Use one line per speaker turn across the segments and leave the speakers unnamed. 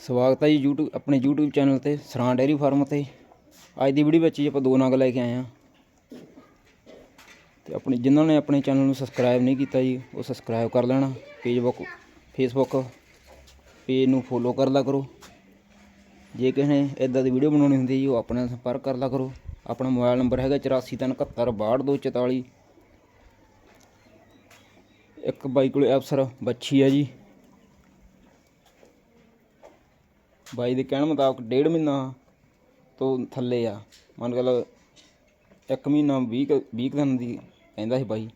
ਸਵਾਗਤ ਹੈ ਜੀ YouTube, ਆਪਣੇ YouTube ਚੈਨਲ ਤੇ, ਸਰਾਂ ਡੇਅਰੀ ਫਾਰਮ ਤੇ। ਅੱਜ ਦੀ ਵੀਡੀਓ ਵਿੱਚ ਜੀ ਆਪਾਂ ਦੋ ਨਗ ਲੈ ਕੇ ਆਏ ਆ ਤੇ ਆਪਣੇ, ਜਿਨ੍ਹਾਂ ਨੇ ਆਪਣੇ ਚੈਨਲ ਨੂੰ ਸਬਸਕ੍ਰਾਈਬ ਨਹੀਂ ਕੀਤਾ ਜੀ, ਉਹ ਸਬਸਕ੍ਰਾਈਬ ਕਰ ਲੈਣਾ। ਪੇਜ ਫੇਸਬੁੱਕ ਪੇਜ ਨੂੰ ਫੋਲੋ ਕਰ ਲਿਆ ਕਰੋ। ਜੇ ਕਿਸੇ ਨੇ ਇਦਾਂ ਦੀ ਵੀਡੀਓ ਬਣਾਉਣੀ ਹੁੰਦੀ ਜੀ, ਉਹ ਆਪਣੇ ਨਾਲ ਸੰਪਰਕ ਕਰ ਲਿਆ ਕਰੋ। ਆਪਣਾ ਮੋਬਾਈਲ ਨੰਬਰ ਹੈਗਾ 8437726244 ਇੱਕ ਬਾਈ ਕੋਲੇ ਅਫਸਰ, ਬੱਚੀ ਹੈ ਜੀ। ਬਾਈ ਦੇ ਕਹਿਣ ਮੁਤਾਬਕ ਡੇਢ ਮਹੀਨਾ ਤੋਂ ਥੱਲੇ ਆ। ਮੰਨ ਕੇ ਲਓ ਇੱਕ ਮਹੀਨਾ 20 ਕੁ- 20 ਕੁ ਦਿਨ ਦੀ ਕਹਿੰਦਾ ਸੀ ਬਾਈ।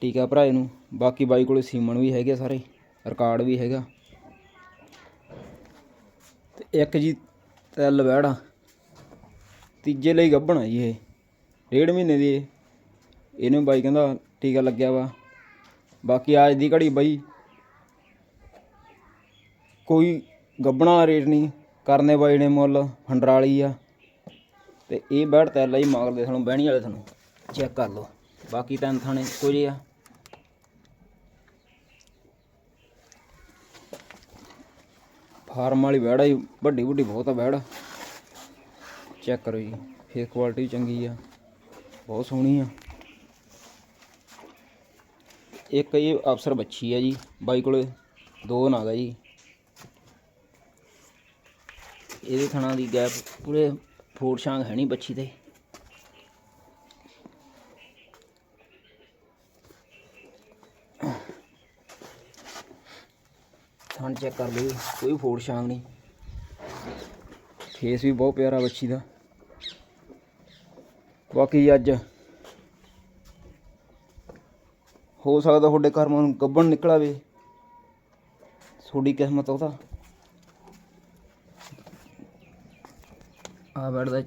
ਟੀਕਾ ਭਰਾਏ ਨੂੰ ਬਾਕੀ ਬਾਈ ਕੋਲੇ ਸੀਮਨ ਵੀ ਹੈਗੇ ਸਾਰੇ, ਰਿਕਾਰਡ ਵੀ ਹੈਗਾ। ਤੇ ਇੱਕ ਜੀ ਤੈਲ ਵਹਿੜਾ ਤੀਜੇ ਲਈ ਗੱਭਣਾ ਜੀ ਇਹ। ਡੇਢ ਮਹੀਨੇ ਦੀ ਇਹਨੂੰ ਬਾਈ ਕਹਿੰਦਾ ਟੀਕਾ ਲੱਗਿਆ ਵਾ। ਬਾਕੀ ਅੱਜ ਦੀ ਘੜੀ ਬਾਈ ਕੋਈ ਗੱਭਣਾ ਰੇਟ ਨਹੀਂ, ਕਰਨੇ ਬਾਈ ਨੇ ਮੁੱਲ, ਹੰਡਰਾਲੀ ਆ। ਤੇ ਇਹ ਬੈੜ ਤੈਲਾ ਹੀ ਮਾਰਦੇ ਤੁਹਾਨੂੰ ਬਹਿਣੀ ਵਾਲੇ ਤੁਹਾਨੂੰ ਚੈੱਕ ਕਰ ਲਓ। ਬਾਕੀ ਤਿੰਨ ਥਾਣੇ ਇੱਕੋ ਜਿਹੇ ਆ। ਫਾਰਮ ਵਾਲੀ ਬੈੜ ਆ ਜੀ, ਵੱਡੀ ਵੱਡੀ ਬਹੁਤ ਆ ਬੈੜ ਚੈੱਕ ਕਰੋ ਜੀ ਫੇਸ ਕੁਆਲਿਟੀ ਚੰਗੀ ਆ, ਬਹੁਤ ਸੋਹਣੀ ਆ। ਇੱਕ ਇਹ ਅਫਸਰ ਬੱਚੀ ਆ ਜੀ, ਬਾਈ ਕੋਲੇ, ਦੋ ਨਾਗ ਆ ਜੀ। ਇਹਦੇ ਥਣਾ ਦੀ ਗੈਪ ਪੂਰੇ ਫੋੜ ਸ਼ਾਂਗ ਹੈ ਨਹੀਂ ਬੱਚੀ ਤੇ। ਥਣ ਚੈੱਕ ਕਰ ਲਓ ਕੋਈ ਫੋੜ ਸ਼ਾਂਗ ਨਹੀਂ ਫੇਸ ਵੀ ਬਹੁਤ ਪਿਆਰਾ ਬੱਚੀ ਦਾ। ਬਾਕੀ ਅੱਜ ਹੋ ਸਕਦਾ ਤੁਹਾਡੇ ਘਰ ਨੂੰ ਗੱਬਣ ਨਿਕਲਾਵੇ ਤੁਹਾਡੀ ਕਿਸਮਤ ਉਹਦਾ। ਆ ਬੈਡ ਦਾ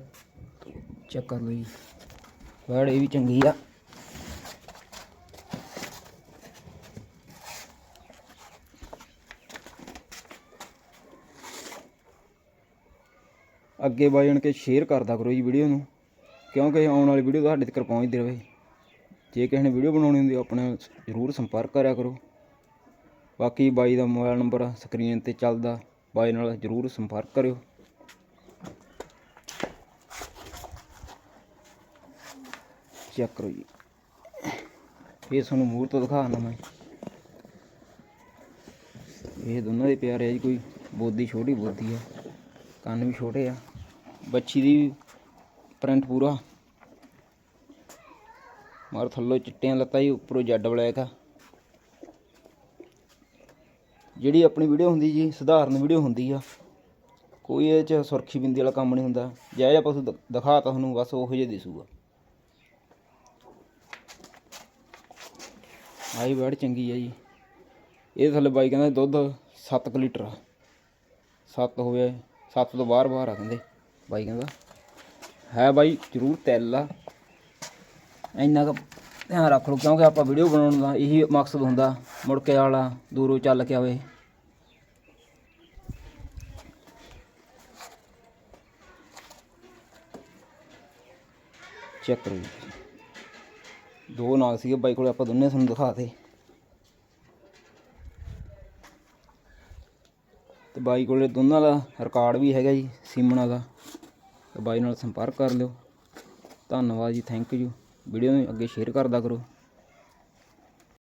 ਚੈੱਕ ਕਰ ਲਓ ਜੀ ਬੈਡ ਇਹ ਵੀ ਚੰਗੀ ਆ। ਅੱਗੇ ਬਾਈ ਬਾਜਣ ਕੇ ਸ਼ੇਅਰ ਕਰਦਾ ਕਰੋ ਜੀ ਵੀਡੀਓ ਨੂੰ। ਕਿਉਂਕਿ ਆਉਣ ਵਾਲੀ ਵੀਡੀਓ ਤੁਹਾਡੇ ਤੱਕ ਪਹੁੰਚਦੀ ਰਹੇ। ਜੇ ਕਿਸੇ ਨੇ ਵੀਡੀਓ ਬਣਾਉਣੀ ਹੁੰਦੀ, ਆਪਣੇ ਜ਼ਰੂਰ ਸੰਪਰਕ ਕਰਿਆ ਕਰੋ। ਬਾਕੀ ਬਾਈ ਦਾ ਮੋਬਾਈਲ ਨੰਬਰ ਸਕਰੀਨ ਤੇ ਚੱਲਦਾ। ਬਾਈ ਨਾਲ ਜ਼ਰੂਰ ਸੰਪਰਕ ਕਰਿਓ। ਚੈੱਕ ਕਰੋ ਜੀ। ਇਹ ਤੁਹਾਨੂੰ ਮੂਰ ਤੋਂ ਦਿਖਾਉਣਾ ਮੈਂ। ਇਹ ਦੋਨਾਂ ਦੇ ਪਿਆਰ ਆ ਜੀ, ਕੋਈ ਬੋਦੀ ਛੋਟੀ ਬੋਦੀ ਆ, ਕੰਨ ਵੀ ਛੋਟੇ ਆ। ਬੱਚੀ ਦੀ ਪ੍ਰਿੰਟ ਪੂਰਾ। ਮਾਰ ਥੱਲੋਂ ਚਿੱਟੀਆਂ ਲੱਤਾਂ ਜੀ, ਉੱਪਰੋਂ ਜੈਡ ਬਲੈਕ ਆ। ਜਿਹੜੀ ਆਪਣੀ ਵੀਡੀਓ ਹੁੰਦੀ ਜੀ, ਸਧਾਰਨ ਵੀਡੀਓ ਹੁੰਦੀ ਆ। ਕੋਈ ਇਹ ਚ ਸੁਰਖੀ ਬਿੰਦੀ ਵਾਲਾ ਕੰਮ ਨਹੀਂ ਹੁੰਦਾ। ਜਿਹੜਾ ਆਪਾਂ ਪਸ਼ੂ ਦ- ਦਿਖਾਤਾ ਤੁਹਾਨੂੰ, ਬਸ ਉਹੋ ਜਿਹਾ ਦਿਸੂਗਾ। ਆਈ ਬੈੜ ਚੰਗੀ ਆ ਜੀ। ਇਹ ਥੱਲੇ ਬਾਈ ਕਹਿੰਦਾ ਦੁੱਧ 7 ਲੀਟਰ ਆ। 7 ਹੋਵੇ 7 ਤੋਂ ਬਾਹਰ ਬਾਹਰ ਆ ਕਹਿੰਦੇ। ਬਾਈ ਕਹਿੰਦਾ, ਹੈ ਬਾਈ, ਜ਼ਰੂਰ ਤੈਲ ਆ। ਇੰਨਾ ਕੁ ਧਿਆਨ ਰੱਖ ਲਓ, ਕਿਉਂਕਿ ਆਪਾਂ ਵੀਡੀਓ ਬਣਾਉਣ ਦਾ ਇਹੀ ਮਕਸਦ ਹੁੰਦਾ, ਮੁੜ ਕੇ ਵਾਲਾ ਦੂਰੋਂ ਚੱਲ ਕੇ ਆਵੇ। ਚੈੱਕ ਕਰੋ ਜੀ। ਦੋ ਨਾਗ ਸੀਗੇ, ਬਾਈ ਕੋਲੇ ਆਪਾਂ ਦੋਨੇ ਤੁਹਾਨੂੰ ਦਿਖਾਤੇ ਤੇ। ਬਾਈ ਕੋਲੇ ਦੋਨਾਂ ਦਾ ਰਿਕਾਰਡ ਵੀ ਹੈਗਾ ਜੀ, ਸੀਮਣਾ ਦਾ। ਤੇ ਬਾਈ ਨਾਲ ਸੰਪਰਕ ਕਰ ਲਿਓ। ਧੰਨਵਾਦ ਜੀ ਥੈਂਕ ਯੂ ਵੀਡੀਓ ਨੂੰ ਅੱਗੇ ਸ਼ੇਅਰ ਕਰਦਾ ਕਰੋ।